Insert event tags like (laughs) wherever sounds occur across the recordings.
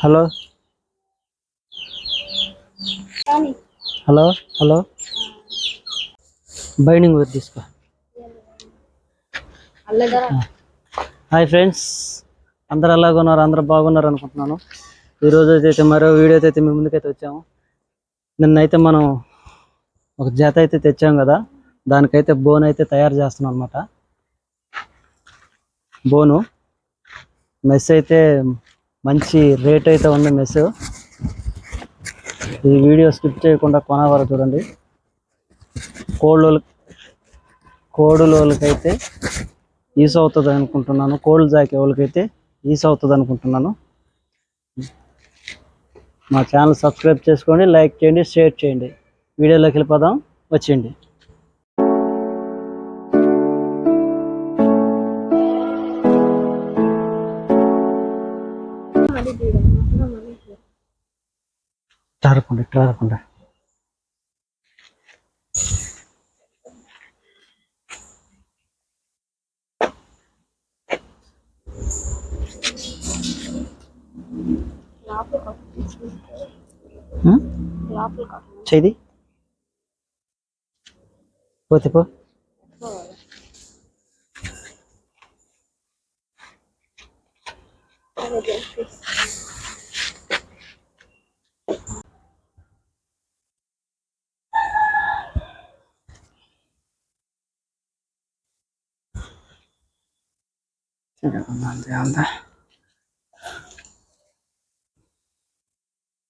Hello hello hello. Binding work తీసుకో. Hi friends. అందరు ఎలాగ ఉన్నారు? అందరూ బాగున్నారు అనుకుంటున్నాను. ఈరోజు అయితే మరో వీడియో అయితే మీ ముందుకైతే వచ్చాము. నిన్నైతే మనం ఒక జత అయితే తెచ్చాం కదా. దానికైతే బోన్ అయితే తయారు చేస్తున్నాం అనమాట బోను. మెస్ అయితే మంచి రేట్ అయితే ఉంది మెస్ ఈ వీడియో స్కిప్ చేయకుండా కొనవారు చూడండి. కోళ్ళు కోడులోళ్ళకైతే ఈస్ అవుతుంది అనుకుంటున్నాను. కోళ్ళు జాకే వాళ్ళకైతే ఈస్ అవుతుంది అనుకుంటున్నాను. మా ఛానల్ సబ్స్క్రైబ్ చేసుకోండి లైక్ చేయండి షేర్ చేయండి. వీడియోలోకి వెళ్ళిపోదాం వచ్చేయండి. ட்ராரக்குண்டை ட்ராரக்குண்டை hmm? செய்தி? போத்துப்போ Thank.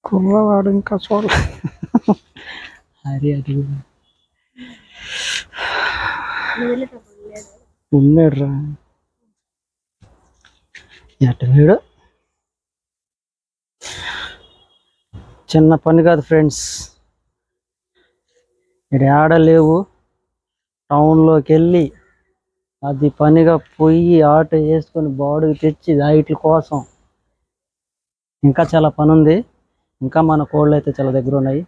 కుర్రవాడు ఇంకా చూడ హరి అది ఉన్నాడు రా ఎట్ట వీడు? చిన్న పని కాదు ఫ్రెండ్స్. ఇక్కడ ఆడ లేవు టౌన్లోకి వెళ్ళి అది పనిగా పొయ్యి ఆటో వేసుకొని బాడీ తెచ్చి లైట్ల కోసం. ఇంకా చాలా పని ఉంది ఇంకా మన కోళ్ళు అయితే చాలా దగ్గర ఉన్నాయి.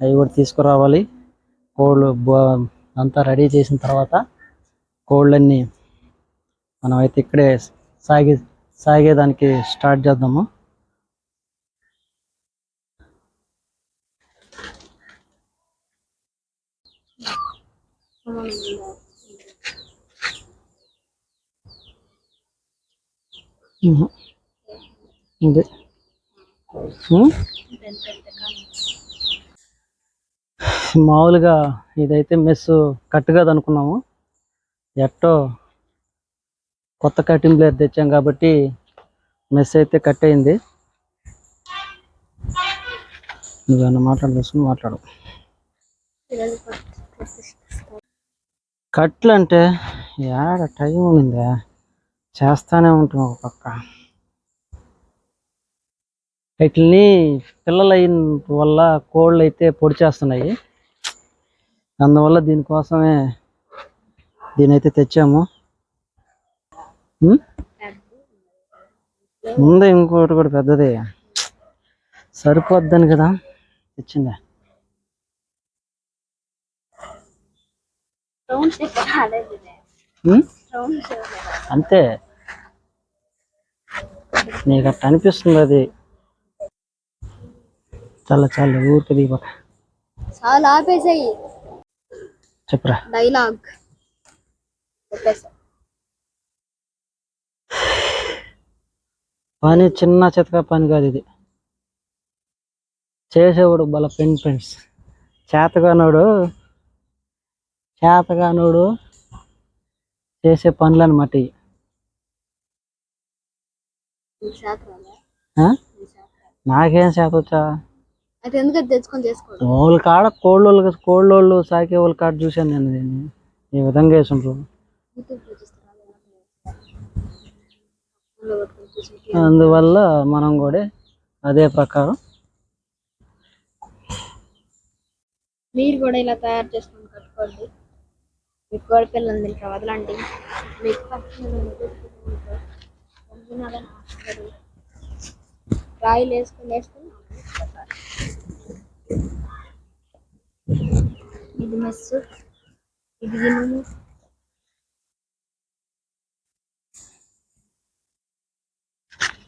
అవి కూడా తీసుకురావాలి. కోళ్ళు అంతా రెడీ చేసిన తర్వాత కోళ్ళన్నీ మనం అయితే ఇక్కడే సాగే సాగేదానికి స్టార్ట్ చేద్దాము. ఉహు. ఇదే? మామూలుగా ఇదైతే మెస్ కట్ కాదు అనుకున్నాము. ఎట్టో కొత్త కటింగ్ ప్లేయర్ తెచ్చాం కాబట్టి మెస్ అయితే కట్ అయింది. నువ్వేమన్నా మాట్లాడు తీసుకుని మాట్లాడు. కట్లు అంటే యాడ టైం ఉండిందా చేస్తానే ఉంటాం ఒక పక్క. వీటిని పిల్లలు అయిన వల్ల కోళ్ళు అయితే పొడి చేస్తున్నాయి. అందువల్ల దీనికోసమే దీని అయితే తెచ్చాము? ఉంది ఇంకోటి కూడా పెద్దది. సరిపోద్దని కదా తెచ్చిందా? (laughs) అంతే. నీకు అట్ట అనిపిస్తుంది అది. చాలా చాలా ఊరికి దిగిపోక చాలా ఆపేసాయి. చెప్పరా. డైలాగ్. పని చిన్న చితక పని కాదు ఇది. చేసేవాడు బల పెన్ ఫ్రెండ్స్ చేతగానోడు చేతగానోడు చేసే పనులు అనమాట ఇవి. నీకు శాతం రాలే? ఆ? నీకు శాతం రాలే. నాకేం చేతొచ్చా అయితే ఎందుకు తెచ్చుకొని చేసుకోవడం వాళ్ళ కాడ కోళ్ళోళ్ళు కోళ్ళోళ్ళు సాకే వాళ్ళ కాడ చూశాను నేను దీన్ని ఈ విధంగా చూసి అందువల్ల మనం కూడా అదే ప్రకారం మీరు కూడా ఇలా తయారు చేసుకొని కట్టుకోండి మీకు కోడి పిల్లలు తింటారు. వదలండి. మీకు రాయిలు వేసుకుని ఇది మెస్సు. ఇది గిన్నెలు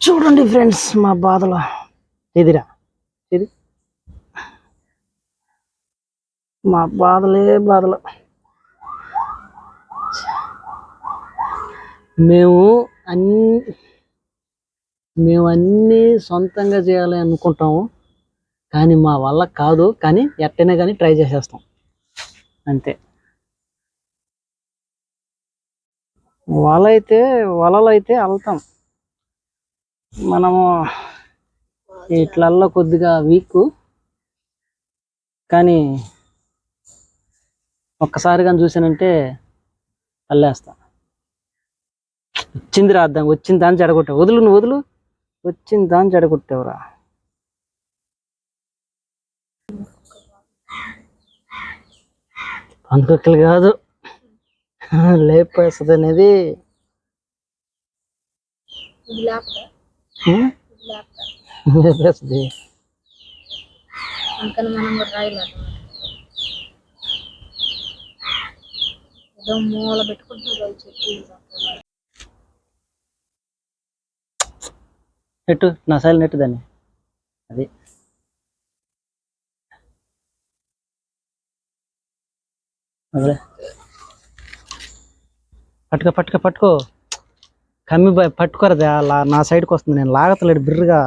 చూడండి ఫ్రెండ్స్ మా బాధలో. ఎదిరా ఇది మా బాధలే బాధలు. మేము అన్ని మేము అన్నీ సొంతంగా చేయాలి అనుకుంటాము. కానీ మా వల్ల కాదు. కానీ ఎట్టనే కానీ ట్రై చేసేస్తాం. అంతే. వల అయితే వలలు అయితే వెళ్తాం మనము ఇట్లల్లో కొద్దిగా వీక్. కానీ ఒక్కసారి కానీ చూసానంటే అల్లేస్తాం. వచ్చింది రాద్దాం వచ్చింది దాన్ని చెడగొట్టావు. వదులు నువ్వు వదులు. వచ్చింది దాన్ని చెడగొట్టావురా. పందుకలు కాదు. లేపేస్తుంది అనేది లేపేస్తుంది. అందుకని మనం కూడా రాయలేదు ఏదో మూల పెట్టుకుంటున్నారు వాళ్ళు చెట్టు నెట్టు నా సైల్ నెట్టు దాన్ని. అది. అదే. పట్టుకో పట్టుకో పట్టుకో. కమ్మి పట్టుకోరదా లా నా సైడ్కి వస్తుంది. నేను లాగతలేడు బిర్రుగా.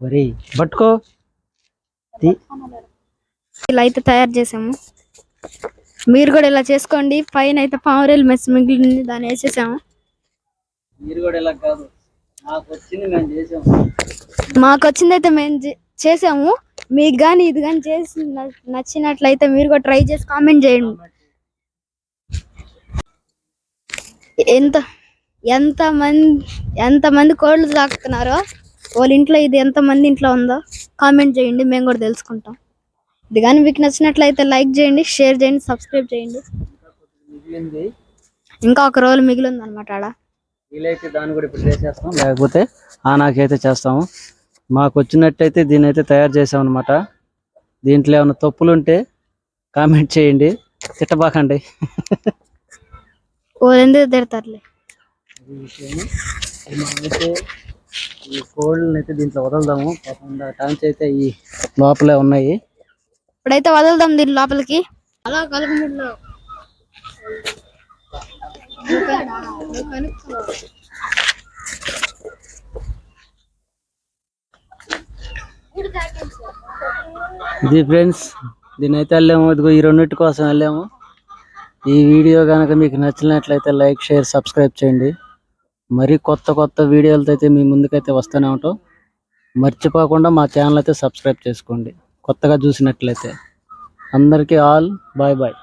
వరి పట్టుకో. ఇలా అయితే తయారు చేసాము. మీరు కూడా ఇలా చేసుకోండి. పైన అయితే పావురేలు మెస్ మిగిలింది దాన్ని వేసేసాము. మీరు కూడా ఇలా కాదు. మాకు వచ్చింది అయితే మేము చేసాము. మీకు కానీ ఇది కానీ చేసి నచ్చినట్లయితే మీరు కూడా ట్రై చేసి కామెంట్ చేయండి. ఎంత ఎంత మంది ఎంత మంది కోళ్ళు తాకుతున్నారో వాళ్ళ ఇంట్లో ఇది ఎంత మంది ఇంట్లో ఉందో కామెంట్ చేయండి మేము కూడా తెలుసుకుంటాం. ఇది కానీ మీకు నచ్చినట్లయితే లైక్ చేయండి షేర్ చేయండి సబ్స్క్రైబ్ చేయండి. మిగిలింది. ఇంకా ఒక రోజు మిగిలి ఉంది అనమాట ఆడ. వీలైతే దాన్ని కూడా ఇప్పుడు చేసేస్తాం లేకపోతే ఆ నాకైతే చేస్తాము. మాకు వచ్చినట్టయితే దీన్ని అయితే తయారు చేసాం అనమాట దీంట్లో ఏమైనా తప్పులు ఉంటే కామెంట్ చేయండి. తిట్టబాకండి. ఓ ఎందుకు తిడతారులే? అయితే ఈ కోళ్ళని అయితే దీంట్లో వదలదాము. పాపం టైమ్స్ అయితే ఈ లోపలే ఉన్నాయి. ఇప్పుడైతే వదులుదాం దీని లోపలికి. అలా కలుగుముడిలో ఇది ఫ్రెండ్స్ దీని అయితే వెళ్ళాము. ఇదిగో ఈ రెండింటి కోసం వెళ్ళాము. ఈ వీడియో కనుక మీకు నచ్చినట్లయితే లైక్ షేర్ సబ్స్క్రైబ్ చేయండి. మరి కొత్త కొత్త వీడియోలతో అయితే మీ ముందుకైతే వస్తూనే ఉంటాం. మర్చిపోకుండా మా ఛానల్ అయితే సబ్స్క్రైబ్ చేసుకోండి. కొత్తగా చూసినట్లయితే. అందరికీ ఆల్ బాయ్ బాయ్